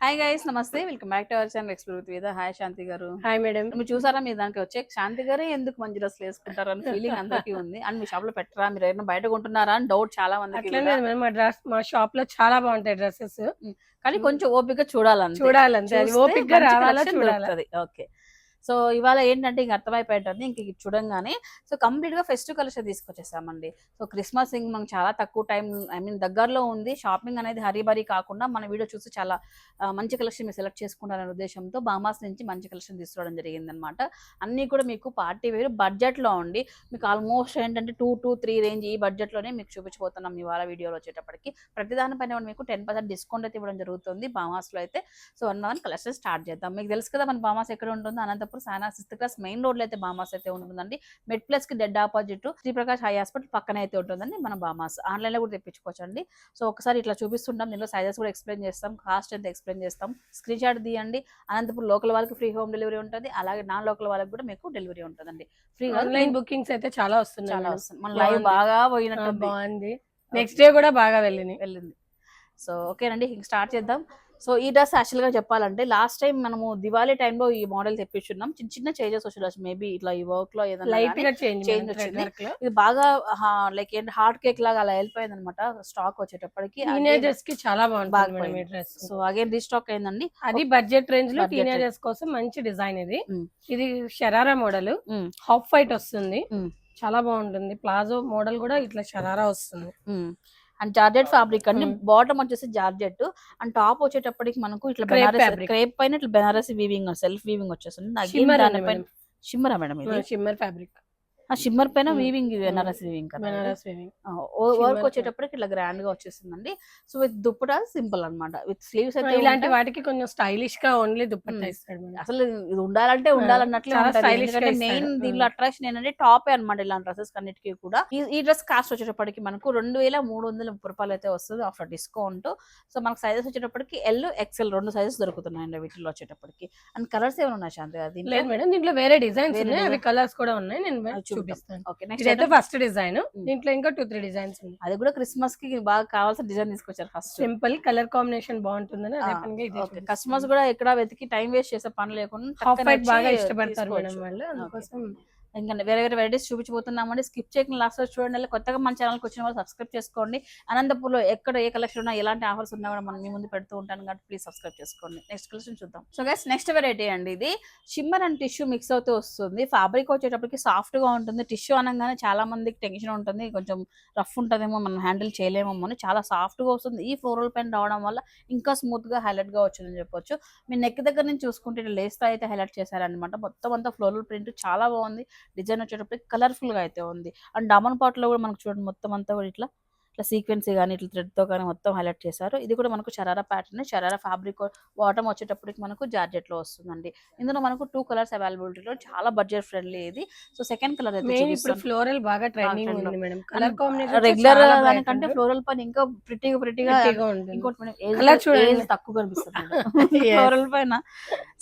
Hi guys నమస్తే. Welcome back to our channel explore with hi Shanti garu. Hi madam మీరు చూసారా మీరు దానికి వచ్చే? శాంతి గారే ఎందుకు మంచి డ్రెస్సులు వేసుకుంటారు అని ఫీలింగ్ అందరికీ ఉంది. అండ్ మీ షాప్లో పెట్టరా? మీరు ఏమైనా బయట కొంటున్నారా? అని డౌట్ చాలా. మేడం మా డ్రెస్ మా షాప్లో చాలా బాగుంటాయి డ్రెస్సెస్. కానీ కొంచెం ఓపిక చూడాలంటే చూడాలంతే. అది ఓపిక్ రావాలా చూడాలి? ఓకే సో ఇవాళ ఏంటంటే ఇంక అర్థమైపోయేటండి ఇంక ఇది చూడంగానే సో కంప్లీట్గా ఫెస్టివ్ కలెక్షన్ తీసుకొచ్చేసామండి. సో క్రిస్మస్ ఇంక మనకు చాలా తక్కువ టైం ఐ మీన్ దగ్గరలో ఉంది. షాపింగ్ అనేది హరీబరీ కాకుండా మన వీడియో చూసి చాలా మంచి కలెక్షన్ మీరు సెలెక్ట్ చేసుకుంటారనే ఉద్దేశంతో బామాస్ నుంచి మంచి కలెక్షన్ తీసుకురావడం జరిగిందనమాట. అన్నీ కూడా మీకు పార్టీ వేరు బడ్జెట్లో ఉండి మీకు ఆల్మోస్ట్ ఏంటంటే టూ టూ త్రీ రేంజ్ ఈ బడ్జెట్లోనే మీకు చూపించబోతున్నాం ఇవాళ వీడియోలో వచ్చేటప్పటికి. ప్రతి దానిపైన కూడా మీకు టెన్ పర్సెంట్ డిస్కౌంట్ అయితే ఇవ్వడం జరుగుతుంది బామాస్లో అయితే. So one one collection start చేద్దాం. మీకు తెలుసు కదా మన బామాస్ ఎక్కడ ఉంటుందో అనంతపురం సానా సిక్స్త్ క్లాస్ మెయిన్ రోడ్లో అయితే బామాస్ అయితే ఉంటుందండి. Med ప్లస్కి dead opposite Sriprakash high hospital పక్కన అయితే ఉంటుందండి మన బామాస్. ఆన్లైన్లో కూడా తెప్పించుకోవచ్చు అండి సో ఒకసారి ఇట్లా చూపిస్తుంటాం దీనిలో సైజెస్ కూడా ఎక్స్ప్లెయిన్ చేస్తాం కాస్ట్ ఎంత ఎక్స్ప్లెయిన్ చేస్తాం. స్క్రీన్ షాట్ తీయండి. అనంతపురం లోకల్ వాళ్ళకి ఫ్రీ హోమ్ డెలివరీ ఉంటుంది. అలాగే నాన్ లోకల్ వాళ్ళకి కూడా మీకు డెలివరీ ఉంటుందండి. ఫ్రీ ఆన్లైన్ బుకింగ్స్ అయితే చాలా వస్తున్నాయి చాలా. వస్తుంది మన లైవ్. బాగా పోయినట్టు బాగుంది. నెక్స్ట్ డే కూడా బాగా వెళ్ళినాయి. వెళ్ళింది. సో ఓకేనండి ఇంక స్టార్ట్ చేద్దాం. సో ఈ డ్రెస్ యాక్చువల్గా చెప్పాలంటే లాస్ట్ టైం మనము దివాళీ టైంలో ఈ మోడల్ తెప్పించున్నాం. చిన్న చిన్న చేంజెస్ వచ్చి మేబీ ఇట్లా ఈ వర్క్లో ఏదైనా చేంజ్ వచ్చింది. ఇది బాగా లైక్ ఏంటి హార్డ్ కేక్ లాగా అలా వెళ్ళిపోయింది అనమాట స్టాక్ వచ్చేటప్పటికి. టీనేజర్స్కి చాలా బాగుంటుంది బాగా మేడం ఈ పోయింది. డ్రెస్. సో అగైన్ రీస్టాక్ అయిందండి. అది బడ్జెట్ రేంజ్లో టీనేజర్స్ కోసం మంచి డిజైన్ ఇది. Mm. ఇది షరారా మోడల్. హాఫ్ వైట్ వస్తుంది. Mm. చాలా బాగుంటుంది. ప్లాజో మోడల్ కూడా ఇట్లా షరారా వస్తుంది. అండ్ జార్జెట్ ఫ్యాబ్రిక్ అండి. బాటమ్ వచ్చేసి జార్జెట్. అండ్ టాప్ వచ్చేటప్పటికి మనకు ఇట్లా బెనారస్. క్రేప్ పైన ఇట్లా బెనారసి వీవింగ్ సెల్ఫ్ వీవింగ్ వచ్చేస్తుంది. షిమ్మర్ మేడం ఇది? Shimmer fabric. ఆ షిమ్మర్ పైన. Weaving. Banaras weaving Banaras. Work వచ్చేటప్పటికి ఇట్లా గ్రాండ్గా వచ్చేస్తుందండి సో విత్ దుప్పటా సింపుల్ అన్నమాట విత్ స్లీవ్స్ అయితే ఇలాంటి. వాటికి కొంచెం స్టైలిష్గా ఓన్లీ Mm. ఇస్తాడు మేడం అసలు ఇది ఉండాలంటే ఉండాలన్నట్లే. Main Mm. దీనిలో అట్రాక్షన్ ఏంటంటే టాపే అన్నమాట ఇలాంటి డ్రెస్సెస్ అన్నిటికీ కూడా ఈ- డ్రెస్ కాస్ట్ వచ్చేటప్పటికి మనకు రెండు వేల మూడు వందల ముప్పై రూపాయలు అయితే వస్తుంది ఆఫ్టర్ డిస్కౌంట్ సో మనకు సైజెస్ వచ్చేటప్పటికి ఎల్ ఎక్సెల్ రెండు సైజెస్ దొరుకుతున్నాయండి వీటిలో వచ్చేటప్పటికి అండ్ కలర్స్ ఏమైనా ఉన్నాయి శాంతి లేదు మేడం దీంట్లో వేరే డిజైన్స్ ఉన్నాయి అవి. కలర్స్ కూడా ఉన్నాయి నేను. చూపిస్తాను. ఇదైతే ఫస్ట్ డిజైన్. దీంట్లో ఇంకా టూ త్రీ డిజైన్స్ ఉన్నాయి. అది కూడా క్రిస్మస్కి బాగా కావాల్సిన డిజైన్ తీసుకొచ్చారు ఫస్ట్ సింపుల్ కలర్ కాంబినేషన్ బాగుంటుందని అదే కస్టమర్స్ కూడా ఎక్కడ వెతికి టైం వేస్ట్ చేసే పని లేకుండా బాగా ఇష్టపడతారు మేడం. వాళ్ళు. అందుకోసం ఇంకా వేరే వేరే వెరైటీస్ చూపించబోతున్నామండి. స్కిప్ చేయకుండా లాస్ట్ చూడండి. కొత్తగా మన ఛానల్కి వచ్చిన వాళ్ళు సబ్స్క్రైబ్ చేసుకోండి. అనంతపూర్లో ఎక్కడ ఏ కలెక్షన్ ఉన్నా ఎలాంటి ఆఫర్స్ ఉన్నా కూడా మనం మీ ముందు పెడుతూ ఉంటాను కాబట్టి ప్లీజ్ సబ్స్క్రైబ్ చేసుకోండి. నెక్స్ట్ కలెక్షన్ చూద్దాం. సో గైస్ నెక్స్ట్ వెరైటీ అండి ఇది. షిమ్మర్ అండ్ టిష్యూ మిక్స్ అవుతూ వస్తుంది. ఫ్యాబ్రిక్ వచ్చేటప్పటికి సాఫ్ట్గా ఉంటుంది. టిష్యూ అనగానే చాలా మందికి టెన్షన్ ఉంటుంది. కొంచెం రఫ్ ఉంటుందేమో మనం హ్యాండిల్ చేయలేమో అని చాలా సాఫ్ట్గా వస్తుంది. ఈ ఫ్లోరల్ పెన్ రావడం వల్ల ఇంకా స్మూత్గా వచ్చిందని చెప్పొచ్చు. మీ నెక్ దగ్గర నుంచి చూసుకుంటే ఇట్లా లేస్తో అయితే హైలైట్ చేశారనమాట మొత్తం అంతా ఫ్లోరల్ ప్రింట్ చాలా బాగుంది. డిజైన్ వచ్చేటప్పటికి కలర్ఫుల్గా అయితే ఉంది. అండ్ డామన్ పాట్లో కూడా మనకు చూడండి మొత్తం అంతా కూడా ఇట్లా ఇట్లా సీక్వెన్స్ కానీ ఇట్లా thread తో కానీ మొత్తం హైలైట్ చేశారు. ఇది కూడా మనకు sharara pattern sharara fabric bottom వచ్చేటప్పటికి మనకు జార్జెట్లో వస్తుందండి. ఇందులో మనకు టూ కలర్స్ అవైలబిలిటీలో చాలా బడ్జెట్ ఫ్రెండ్లీ ఇది. సో సెకండ్ కలర్ అయితే. ఫ్లోరల్ బాగా ట్రెండింగ్. ఉంది మేడం. కలర్ కాంబినేషన్ రెగ్యులర్ దానికంటే ఫ్లోరల్ పైన ఇంకా ప్రిటీగా ప్రిటీగా ఉంటుంది. ఇంకోటి మేడం చూడండి. తక్కువ కనిపిస్తుంది ఫ్లోరల్ పైన.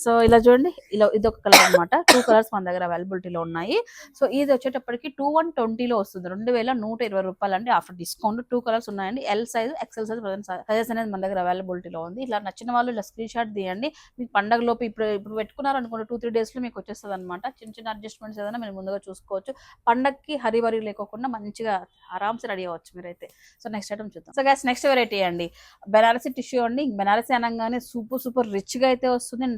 సో ఇలా చూడండి ఇలా ఇది ఒక కలర్ అన్నమాట. టూ కలర్స్ మన దగ్గర అవైలబిలిటీలో ఉన్నాయి. సో ఇది వచ్చేటప్పటికి టూ వన్ ట్వంటీలో వస్తుంది. రెండు వేల నూట ఇరవై రూపాయలు అండి ఆఫర్ డిస్కౌంట్. టూ కలర్స్ ఉన్నాయండి. L size XL size sizes అనేది మన దగ్గర అవైలబిలిటీలో ఉంది. ఇలా నచ్చిన వాళ్ళు ఇలా స్క్రీన్ షాట్ తీయండి. మీకు పండగ లోపు ఇప్పుడు ఇప్పుడు పెట్టుకున్నారు అనుకోండి టూ త్రీ డేస్లో మీకు వచ్చేస్తుంది అనమాట చిన్న చిన్న అడ్జస్ట్మెంట్స్ ఏదైనా మీరు ముందుగా చూసుకోవచ్చు. పండగకి హరిబరి లేకోకుండా మంచిగా ఆరామ్స్ రెడీ అవ్వచ్చు మీరైతే. సో నెక్స్ట్ ఐటమ్ చూద్దాం. సో గ్యాస్ నెక్స్ట్ వెరైటీ అండి. బెనారసీ టిష్యూ అండి. బెనారసీ అనగానే సూపర్ సూపర్ రిచ్గా అయితే వస్తుంది.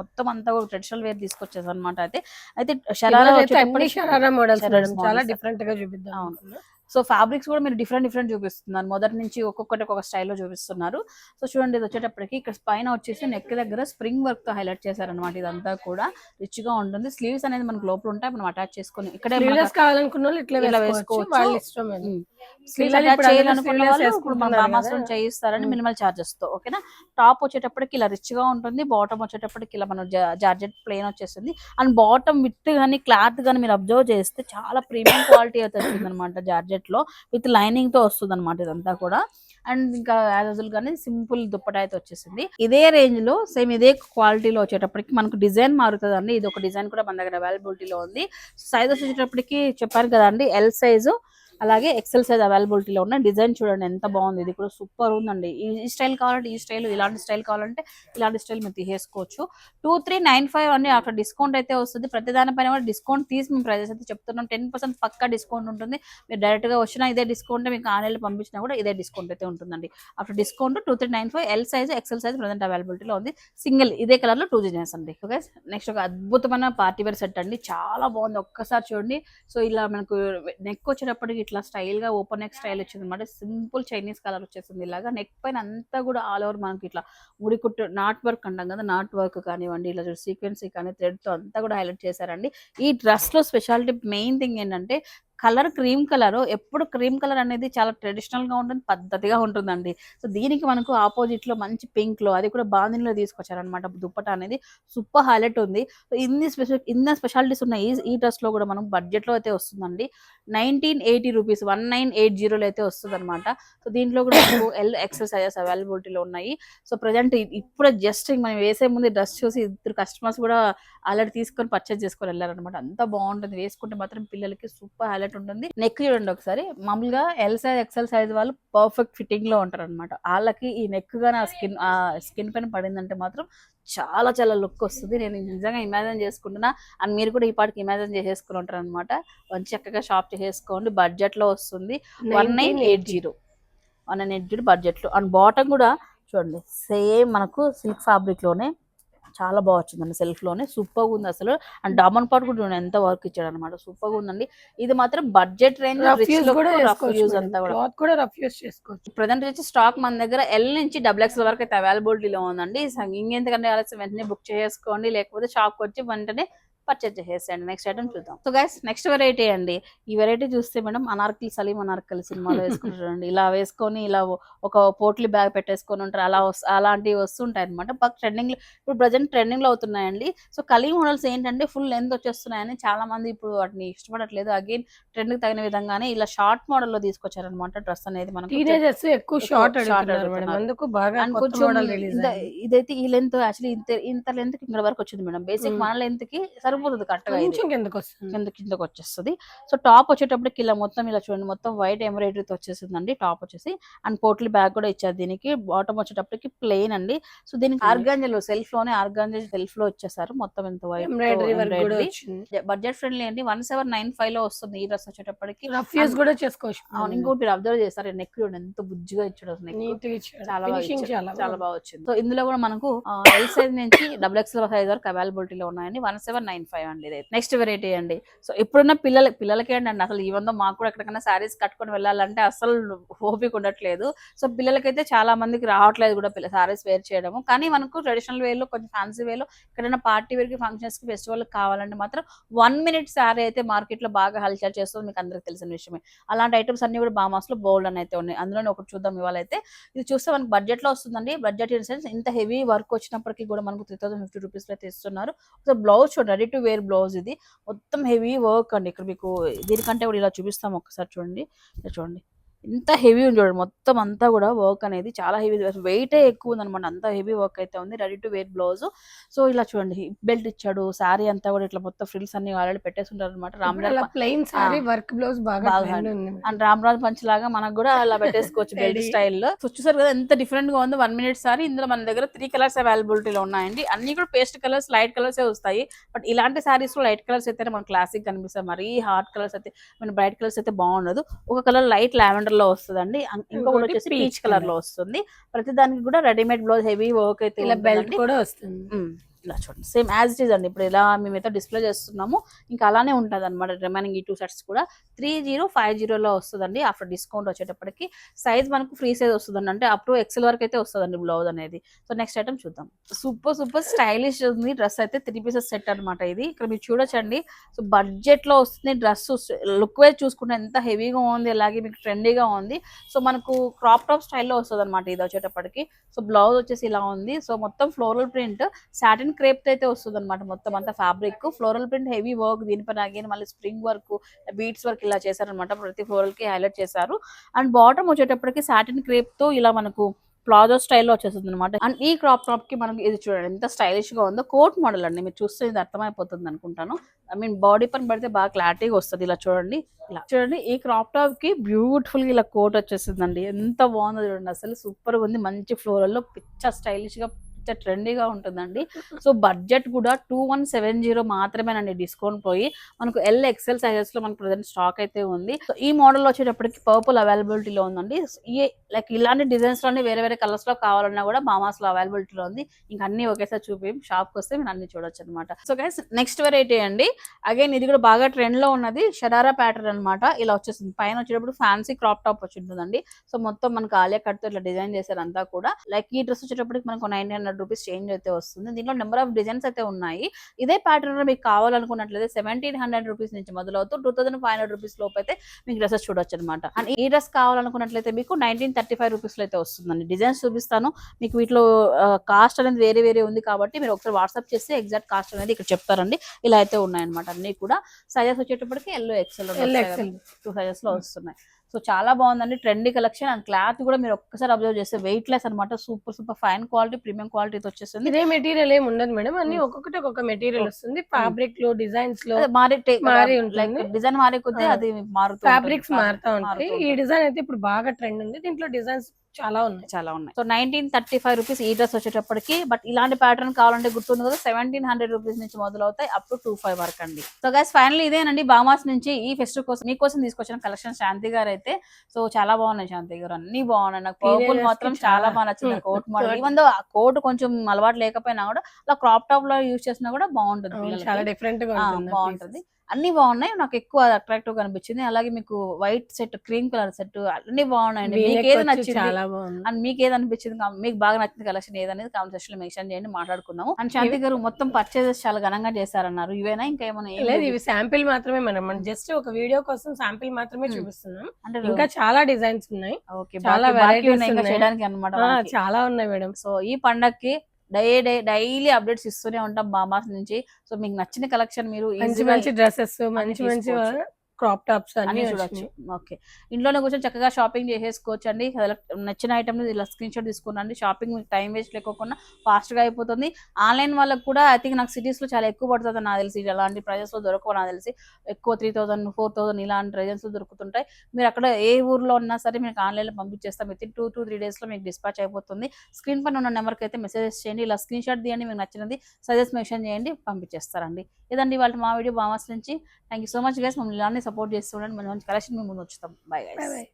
మొత్తం అంతా కూడా ట్రెడిషనల్ వేర్ తీసుకొచ్చేది అనమాట అయితే అయితే షరారా మోడల్స్ చాలా. డిఫరెంట్గా చూపిద్దాం. సో ఫ్యాబ్రిక్స్ కూడా మీరు డిఫరెంట్ డిఫరెంట్ చూపిస్తున్నారు. మొదటి నుంచి ఒక్కొక్కటి ఒక్కొక్క స్టైల్లో చూపిస్తున్నారు. సో చూడండి ఇది వచ్చేటప్పటికి ఇక్కడ పైన వచ్చేసి నెక్ దగ్గర స్ప్రింగ్ వర్క్తో హైలైట్ చేశారనమాట ఇదంతా కూడా. రిచ్గా ఉంటుంది. స్లీవ్స్ అనేది మనకు లోపల ఉంటాయి. మనం అటాచ్ చేసుకొని ఇక్కడే Sleeveless కావాలనుకున్న వాళ్ళు ఇట్లా ఇలా వేసుకోవచ్చు. చేయిస్తారని. మినిమల్ చార్జెస్తో ఓకేనా టాప్ వచ్చేటప్పటికి ఇలా రిచ్గా ఉంటుంది. బాటమ్ వచ్చేటప్పటికి ఇలా మన జార్జెట్ ప్లేన్ వచ్చేస్తుంది అండ్ బాటమ్ విత్ కానీ క్లాత్ కానీ మీరు అబ్జర్వ్ చేస్తే చాలా ప్రీమియం క్వాలిటీ అయితే వచ్చింది అనమాట జార్జెట్ లో విత్ లైనింగ్తో వస్తుంది అనమాట ఇదంతా కూడా. అండ్ ఇంకా యాజ్ కానీ సింపుల్ దుప్పట అయితే వచ్చేసింది. ఇదే రేంజ్లో సేమ్ ఇదే క్వాలిటీలో వచ్చేటప్పటికి మనకు డిజైన్ మారుతుంది అండి ఇది ఒక డిజైన్ కూడా మన దగ్గర అవైలబిలిటీలో ఉంది. సైజ్ వచ్చేటప్పటికి చెప్పారు కదండి ఎల్ సైజు అలాగే ఎక్సెల్ సైజ్ అవైలబిలిటీలో ఉన్న డిజైన్ చూడండి ఎంత బాగుంది. ఇది కూడా సూపర్ ఉందండి. ఈ స్టైల్ కావాలంటే ఈ స్టైల్ ఇలాంటి స్టైల్ కావాలంటే ఇలాంటి స్టైల్ మీరు తీసేసుకోవచ్చు. టూ త్రీ నైన్ ఫైవ్ అని అక్కడ డిస్కౌంట్ అయితే వస్తుంది. ప్రతి దానిపైన కూడా డిస్కౌంట్ తీసి మేము ప్రైజెస్ అయితే చెప్తున్నాం. టెన్ పర్సెంట్ పక్కా డిస్కౌంట్ ఉంటుంది. మీరు డైరెక్ట్గా వచ్చినా ఇదే డిస్కౌంట్ మీకు ఆన్లైన్లో పంపించినా కూడా ఇదే డిస్కౌంట్ అయితే ఉంటుందండి. After discount two three nine five L size XL size present అవైలబిలిటీలో ఉంది. సింగిల్ ఇదే కలర్లో టూ డిజైన్స్ అండి. ఓకే నెక్స్ట్ ఒక అద్భుతమైన పార్టీ వేర్ సెట్ అండి. చాలా బాగుంది. ఒక్కసారి చూడండి. సో ఇలా మనకు నెక్ వచ్చేటప్పటికి ఇట్లా స్టైల్గా ఓపెన్ నెక్ స్టైల్ వచ్చింది అనమాట సింపుల్ చైనీస్ కలర్ వచ్చేసింది ఇలాగా. నెక్ పైన అంతా కూడా ఆల్ ఓవర్ మనకి ఇట్లా ముడి కుట్టు నాట్ వర్క్ అంటాం కదా నాట్ వర్క్ కానివ్వండి ఇలా సీక్వెన్సీ కానీ థ్రెడ్తో తో అంతా కూడా హైలైట్ చేశారండి. ఈ డ్రెస్లో స్పెషాలిటీ మెయిన్ థింగ్ ఏంటంటే కలర్ క్రీమ్ కలర్ ఎప్పుడు క్రీమ్ కలర్ అనేది చాలా ట్రెడిషనల్గా ఉంటుంది పద్ధతిగా ఉంటుందండి. సో దీనికి మనకు ఆపోజిట్లో మంచి పింక్లో అది కూడా బాందినిలో తీసుకొచ్చారనమాట దుప్పట అనేది సూపర్ హైలైట్ ఉంది. సో ఇన్ని స్పెషల్ ఇన్ని స్పెషాలిటీస్ ఉన్నాయి ఈ- ఈ డ్రెస్లో కూడా మనం బడ్జెట్లో అయితే వస్తుందండి. Nineteen eighty rupees one nine eight జీరోలో అయితే వస్తుంది అనమాట సో దీంట్లో కూడా మనకు ఎల్ ఎక్సెల్ సైజెస్ అవైలబిలిటీలో ఉన్నాయి. సో ప్రజెంట్ ఇప్పుడు జస్ట్ మనం వేసే ముందు డ్రెస్ చూసి ఇద్దరు కస్టమర్స్ కూడా అలర్ట్ తీసుకొని పర్చేస్ చేసుకొని వెళ్ళారనమాట అంత బాగుంటుంది. వేసుకుంటే మాత్రం పిల్లలకి సూపర్ హైలైట్ ఉంటుంది. నెక్ చూడండి ఒకసారి. మామూలుగా ఎల్ సైజ్ ఎక్సెల్ సైజ్ వాళ్ళు పర్ఫెక్ట్ ఫిట్టింగ్లో ఉంటారు అనమాట వాళ్ళకి ఈ నెక్ గానీ ఆ స్కిన్ ఆ స్కిన్ పైన పడిందంటే మాత్రం చాలా చాలా లుక్ వస్తుంది. నేను నిజంగా ఇమాజిన్ చేసుకుంటున్నా. అండ్ మీరు కూడా ఈ పాటికి ఇమాజిన్ చేసేసుకుని ఉంటారు అనమాట మంచి చక్కగా షాప్ చేసేసుకోండి. బడ్జెట్లో వస్తుంది. One nine eight zero one nine eight zero బడ్జెట్లో. అండ్ బాటమ్ కూడా చూడండి. సేమ్ మనకు సిల్క్ ఫ్యాబ్రిక్లోనే చాలా బాగా వచ్చిందండి సెల్ఫ్లోనే సూపర్ ఉంది అసలు. అండ్ డామన్ పాట్ కూడా ఎంత వర్క్ ఇచ్చాడు అనమాట సూపర్ ఉందండి. ఇది మాత్రం బడ్జెట్ రేంజ్ ప్రజెంట్ వచ్చి స్టాక్ మన దగ్గర ఎల్ నుంచి డబుల్ ఎక్స్ వరకు అయితే అవైలబిలిటీలో ఉందండి. ఇంకెంతకంటే ఆలస్యం వెంటనే బుక్ చేసుకోండి. లేకపోతే షాప్కి వచ్చి వెంటనే పర్చేజ్ చేసేయండి. నెక్స్ట్ ఐటమ్ చూద్దాం. సో గైస్ నెక్స్ట్ వెరైటీ అండి. ఈ వెరైటీ చూస్తే మేడం అనార్కలి సలీం అనార్కలి సినిమాలో వేసుకుంటారు చూడండి. ఇలా వేసుకొని ఇలా ఒక పోట్లీ బ్యాగ్ పెట్టేసుకొని ఉంటారు. అలా అలాంటివి వస్తుంటాయి అనమాట బాగా ట్రెండింగ్ ఇప్పుడు ప్రజెంట్ ట్రెండింగ్లో అవుతున్నాయండి. సో కలీ మోడల్స్ ఏంటంటే ఫుల్ లెంత్ వచ్చేస్తున్నాయని చాలా మంది ఇప్పుడు వాటిని ఇష్టపడట్లేదు. అగైన్ ట్రెండ్కి తగిన విధంగానే ఇలా షార్ట్ మోడల్లో తీసుకొచ్చారనమాట డ్రెస్ అనేది టీనేజర్స్ ఎక్కువ షార్ట్. అందుకు బాగా కొంచెం ఇదైతే ఈ లెంత్ యాక్చువల్లీ ఇంత ఇంత లెంత్ ఇక్కడ వరకు వచ్చింది మేడం. Basic Mm. మన లెంత్కి సరిపోతుంది కరెక్ట్గా ఇది. కొంచెం కిందకు వస్తుంది కింద కిందకి వచ్చేస్తుంది సో టాప్ వచ్చేటప్పటికి ఇలా మొత్తం ఇలా చూడండి మొత్తం వైట్ ఎంబ్రాయిడరీతో వచ్చేసిందండి టాప్ వచ్చేసి. అండ్ పోట్లీ బ్యాగ్ కూడా ఇచ్చారు దీనికి. బాటమ్ వచ్చేటప్పటికి ప్లెయిన్ అండి. సో దీనికి ఆర్గాంజలో సెల్ఫ్లోనే ఆర్గాంజా సెల్ఫ్లో వచ్చేసారు. మొత్తం ఇంత వైట్ ఎంబ్రాయిడరీ బడ్జెట్ ఫ్రెండ్లీ అండి. వన్ సెవెన్ నైన్ ఫైవ్లో వస్తుంది ఈ డ్రెస్ వచ్చేటప్పటికి. రఫ్ యూస్ కూడా చేసుకోవచ్చు. అవును ఇంకోటి మీరు అబ్జర్వ్ చేస్తారు నెక్ చూడండి ఎంత బుజ్జిగా ఇచ్చాడు చాలా. చాలా చాలా బాగా వచ్చింది. సో ఇందులో కూడా మనకు ఎల్ సైజ్ నుంచి డబుల్ ఎక్స్ఎల్ సైజ్ వరకు అవైలబిలిటీలో ఉన్నాయండి. వన్ సెవెన్ నైన్ ఫైవ్ అండి ఇది నెక్స్ట్ వెరైటీ అండి. సో ఇప్పుడున్న పిల్లల పిల్లలకే అండి అసలు ఈవెన్ మాకు కూడా ఎక్కడికైనా శారీస్ కట్టుకొని వెళ్ళాలంటే అసలు ఓపిక ఉండట్లేదు. సో పిల్లలకైతే చాలా మందికి రావట్లేదు కూడా పిల్ల శారీస్ వేర్ చేయడము. కానీ మనకు ట్రెడిషనల్ వేర్లో కొంచెం ఫ్యాన్సీ వేర్లో ఎక్కడైనా పార్టీ వేర్కి ఫంక్షన్స్కి ఫెస్టివల్ కావాలంటే మాత్రం వన్ మినిట్ శారీ అయితే మార్కెట్లో బాగా హల్చల్ చేస్తుంది మీకు అందరికి తెలిసిన విషయమే. అలాంటి ఐటమ్స్ అన్ని కూడా బామాస్లో బోల్డ్ అని అయితే ఉన్నాయి. అందులోనే ఒకటి చూద్దాం ఇవాళ అయితే. ఇది చూస్తే మనకి బడ్జెట్లో వస్తుందండి. బడ్జెట్ ఇన్ సెన్స్ ఇంత హెవీ వర్క్ వచ్చినప్పటికీ కూడా మనకు త్రీ థౌసండ్ ఫిఫ్టీ రూపీస్లో అయితే ఇస్తున్నారు. సో బ్లౌజ్ చూడండి రెడీ టు వేర్ బ్లౌజ్ ఇది. మొత్తం హెవీ వర్క్ అండి. ఇక్కడ మీకు దీనికంటే కూడా ఇలా చూపిస్తాము ఒకసారి చూడండి. ఇలా చూడండి. ఇంత హెవీ ఉంది చూడండి మొత్తం అంతా కూడా వర్క్ అనేది చాలా హెవీ వెయిట్ ఎక్కువ ఉంది అనమాట అంత హెవీ వర్క్ అయితే ఉంది. Ready to wear blouse so ఇలా చూడండి బెల్ట్ ఇచ్చాడు శారీ అంతా కూడా ఇట్లా మొత్తం ఫ్రిల్స్ అన్ని ఆల్రెడీ పెట్టేస్తుంటారు అనమాట రామ్ అలా ప్లెయిన్ సారీ వర్క్ బ్లౌజ్ బాగా అండ్ రామరాజ్ పంచ్ లాగా మనకు కూడా అలా పెట్టేసుకోవచ్చు బెల్ట్. స్టైల్లో చూసారు కదా ఎంత డిఫరెంట్గా ఉంది వన్ మినిట్ సారీ ఇందులో మన దగ్గర త్రీ కలర్స్ అవైలబిలిటీలో ఉన్నాయండి. అన్ని కూడా పేస్ట్ కలర్స్ లైట్ కలర్స్ వస్తాయి. బట్ ఇలాంటి సారీస్లో లైట్ కలర్స్ అయితే మనకు క్లాసిక్ కనిపిస్తాయి. మరీ హార్ట్ కలర్స్ అయితే మన బ్రైట్ కలర్స్ అయితే బాగుండదు. ఒక కలర్ లైట్ లావెండర్ లో వస్తుందండి ఇంకొకటి వచ్చేసి పీచ్ కలర్. లో వస్తుంది ప్రతి దానికి కూడా రెడీమేడ్ బ్లౌజ్ హెవీ వర్క్ అయితే బెల్ట్. కూడా వస్తుంది ఇలా చూడండి. సేమ్ యాజ్ ఇట్ ఈస్ అండి. ఇప్పుడు ఇలా మేమైతే డిస్ప్లే చేస్తున్నాము ఇంకా అలానే ఉంటుంది అనమాట రిమైనింగ్ ఈ టూ సెట్స్ కూడా. త్రీ జీరో ఫైవ్ జీరోలో వస్తుందండి. ఆఫ్టర్ డిస్కౌంట్ వచ్చేటప్పటికి సైజ్ మనకు ఫ్రీ సైజ్ వస్తుందండి. అంటే అప్ టు ఎక్సెల్ వరకు అయితే వస్తుందండి బ్లౌజ్ అనేది. సో నెక్స్ట్ ఐటమ్ చూద్దాం. సూపర్ సూపర్ స్టైలిష్ ఉంది. డ్రెస్ అయితే త్రీ పీసెస్ సెట్ అనమాట ఇది. ఇక్కడ మీరు చూడొచ్చండి. సో బడ్జెట్లో వస్తుంది. డ్రెస్ లుక్ వైజ్ చూసుకుంటే ఎంత హెవీగా ఉంది అలాగే మీకు ట్రెండీగా ఉంది. సో మనకు క్రాప్ టాప్ స్టైల్లో వస్తుంది అనమాట ఇది వచ్చేటప్పటికి. సో బ్లౌజ్ వచ్చేసి ఇలా ఉంది. సో మొత్తం ఫ్లోరల్ ప్రింట్ సాటిన్ క్రేప్ అయితే వస్తుంది అనమాట మొత్తం అంతా fabric floral print heavy work దీనిపైన అగైన్ మళ్ళీ స్ప్రింగ్ వర్క్ బీట్స్ వర్క్ ఇలా చేశారనమాట ప్రతి ఫ్లోరల్కి హైలైట్ చేశారు. అండ్ బాటమ్ వచ్చేటప్పటికి సాటిన్ క్రేప్తో ఇలా మనకు ప్లాజో స్టైల్లో వచ్చేస్తుంది అనమాట అండ్ ఈ క్రాప్ టాప్కి మనకి ఇది చూడండి ఎంత స్టైలిష్గా ఉందో కోట్ మోడల్ అండి. మీరు చూస్తే ఇది అర్థమైపోతుంది అనుకుంటాను. ఐ మీన్ బాడీ పని పడితే బాగా క్లారిటీగా వస్తుంది ఇలా చూడండి. ఇలా చూడండి ఈ క్రాప్ టాప్కి బ్యూటిఫుల్గా ఇలా కోట్ వచ్చేసిందండి ఎంత బాగుందో చూడండి. అసలు సూపర్గా ఉంది. మంచి ఫ్లోరల్లో పిచ్చ స్టైలిష్గా పిచ్చ ట్రెండీగా ఉంటుందండి. సో బడ్జెట్ కూడా టూ వన్ సెవెన్ జీరో మాత్రమేనండి డిస్కౌంట్ పోయి మనకు ఎల్ ఎక్సెల్ సైజెస్లో మనకు ప్రజెంట్ స్టాక్ అయితే ఉంది. సో ఈ మోడల్ వచ్చేటప్పటికి పర్పుల్ అవైలబిలిటీలో ఉందండి. ఈ లైక్ ఇలాంటి డిజైన్స్లోనే వేరే వేరే కలర్స్లో కావాలన్నా కూడా మామాస్లో అవైలబిలిటీలో ఉంది. ఇంకా అన్ని ఒకేసారి చూపి షాప్కి వస్తే మీరు అన్ని చూడొచ్చు అనమాట సో గైస్ నెక్స్ట్ వెరైటీ అండి. అగైన్ ఇది కూడా బాగా ట్రెండ్లో ఉన్నది. షరారా ప్యాటర్న్ అన్నమాట. ఇలా వచ్చేసింది. పైన వచ్చేటప్పుడు ఫ్యాన్సీ క్రాప్ టాప్ వచ్చి ఉంటుందండి సో మొత్తం మనకు ఆలియా కట్తో ఇట్లా డిజైన్ చేశారు అంతా కూడా. లైక్ ఈ డ్రెస్ వచ్చేటప్పటికి మనకు నైన్ హండ్రెడ్ రూపీస్ చేంజ్ అయితే వస్తుంది. దీంట్లో నెంబర్ ఆఫ్ డిజైన్స్ అయితే ఉన్నాయి. ఇదే ప్యాటర్న్ మీకు కావాలనుకున్నట్లయితే సెవెంటీన్ హండ్రెడ్ రూపీస్ నుంచి మొదలవుతూ two thousand five hundred rupees లోపు అయితే మీకు డ్రెస్సెస్ చూడొచ్చు అనమాట అండ్ ఈ డ్రెస్ కావాలనుకున్నట్లయితే మీకు నైన్టీన్ థర్టీ ఫైవ్ రూపీస్ అయితే వస్తుందండి. డిజైన్స్ చూపిస్తాను. మీకు వీటిలో కాస్ట్ అనేది వేరే వేరే ఉంది కాబట్టి మీరు ఒకసారి వాట్సాప్ చేస్తే ఎగ్జాక్ట్ కాస్ట్ అనేది ఇక్కడ చెప్తారండి. ఇలా అయితే ఉన్నాయన్నమాట అన్ని కూడా. సైజెస్ వచ్చేటప్పటికి ఎల్లో ఎక్సెల్ ఎల్ ఎక్సెల్ టూ సైజెస్లో వస్తున్నాయి. సో చాలా బాగుందండి. ట్రెండీ కలెక్షన్ అండ్ క్లాత్ కూడా మీరు ఒక్కసారి అబ్జర్వ్ చేస్తే వెయిట్ లెస్ అనమాట super super fine quality premium క్వాలిటీతో వచ్చేస్తుంది. ఇదే మెటీరియల్ ఏమి ఉండదు మేడం. అన్ని ఒక్కొక్కటి ఒక్కొక్క మెటీరియల్ వస్తుంది. ఫ్యాబ్రిక్లో డిజైన్స్లో మారి మారి లైక్ ఉంటుంది. డిజైన్ మారే కొద్దీ. అది మారుతుంది ఫ్యాబ్రిక్స్ మారుతా ఉంటాయి. ఈ డిజైన్ అయితే ఇప్పుడు బాగా ట్రెండ్ ఉంది. దీంట్లో డిజైన్స్ చాలా ఉన్నాయి. చాలా ఉన్నాయి. So nineteen thirty five rupees ఈ డ్రెస్ వచ్చేటప్పటికి బట్ ఇలాంటి ప్యాటర్న్ కావాలంటే గుర్తుంది కదా సెవెంటీన్ హండ్రెడ్ రూపీస్ నుంచి మొదలవుతాయి అప్ టు టూ ఫైవ్ వరకు అండి. సో గైస్ ఫైనల్ ఇదేనండి బామాస్ నుంచి ఈ ఫెస్టివ్ కోసం మీకోసం తీసుకొచ్చిన కలెక్షన్ శాంతి గారు అయితే. సో చాలా బాగున్నాయి శాంతి గారు అన్ని బాగున్నాయి. నాకు పర్పుల్ మాత్రం చాలా. బాగా నచ్చింది coat model. Even though coat కొంచెం అలవాటు లేకపోయినా కూడా అలా క్రాప్ టాప్లో యూజ్ చేసినా కూడా బాగుంటుంది. చాలా డిఫరెంట్ బాగుంటుంది. అన్ని బాగున్నాయి. నాకు ఎక్కువ అట్రాక్టివ్గా అనిపించింది అలాగే మీకు white set cream colour set అన్ని బాగున్నాయండి. మీకు ఏది నచ్చింది? అండ్ మీకు ఏది అనిపించింది మీకు బాగా నచ్చిన కలెక్షన్ ఏదనేది కామెంట్ సెక్షన్లో మెన్షన్ చేయండి. మాట్లాడుకుందాము. అండ్ శాంతి గారు మొత్తం పర్చేజెస్ చాలా ఘనంగా చేశారన్నారు. ఇవేనా? ఇంకా ఏమైనా లేదు? ఇవి శాంపిల్ మాత్రమే మనం జస్ట్ ఒక వీడియో కోసం శాంపిల్ మాత్రమే. చూపిస్తున్నాం. అంటే ఇంకా చాలా డిజైన్స్ ఉన్నాయి. ఓకే చాలా ఉన్నాయి. చేయడానికి అనమాట చాలా ఉన్నాయి మేడం. సో ఈ పండక్కి డై డే డైలీ అప్డేట్స్ ఇస్తూనే ఉంటాం బామాస్ నుంచి సో మీకు నచ్చిన కలెక్షన్ మీరు మంచి మంచి డ్రెస్సెస్ మంచి మంచి. క్రాప్ టాప్స్ అన్ని చూడొచ్చు. ఓకే. ఇంట్లోనే కూర్చొని చక్కగా షాపింగ్ చేసేసుకోవచ్చు అండి నచ్చిన ఐటమ్ ఇలా స్క్రీన్ షాట్ తీసుకున్నాండి షాపింగ్ మీకు టైం వేస్ట్ లేకోకుండా ఫాస్ట్గా అయిపోతుంది. ఆన్లైన్ వాళ్ళకి కూడా ఐ థింక్ నాకు సిటీస్లో చాలా ఎక్కువ పడుతుంది నాకు తెలిసి. అలాంటి ప్రైజెస్లో దొరకవు నాకు తెలిసి. ఎక్కువ త్రీ థౌసండ్ ఫోర్ థౌసండ్ ఇలాంటి ప్రైజెస్లో దొరుకుతుంటాయి. మీరు అక్కడ ఏ ఊర్లో ఉన్నా సరే మీకు ఆన్లైన్లో పంపించేస్తాం. విత్ టూ టూ త్రీ డేస్లో మీకు డిస్పాచ్ అయిపోతుంది. స్క్రీన్ పైన ఉన్న నెంబర్కి అయితే మెసేజెస్ చేయండి. ఇలా స్క్రీన్ షాట్ తీయండి. మీకు నచ్చినది సజెస్ట్ మెన్షన్ చేయండి. పంపించేస్తారండి. ఇదండి వాళ్ళ మా వీడియో బామాస్ నుంచి. Thank you so much guys మమ్మల్ని సపోర్ట్ చేస్తుండండి మంచి మంచి కలెక్షన్ మేము ముందు వచ్చుతాం బాయ్ బాయ్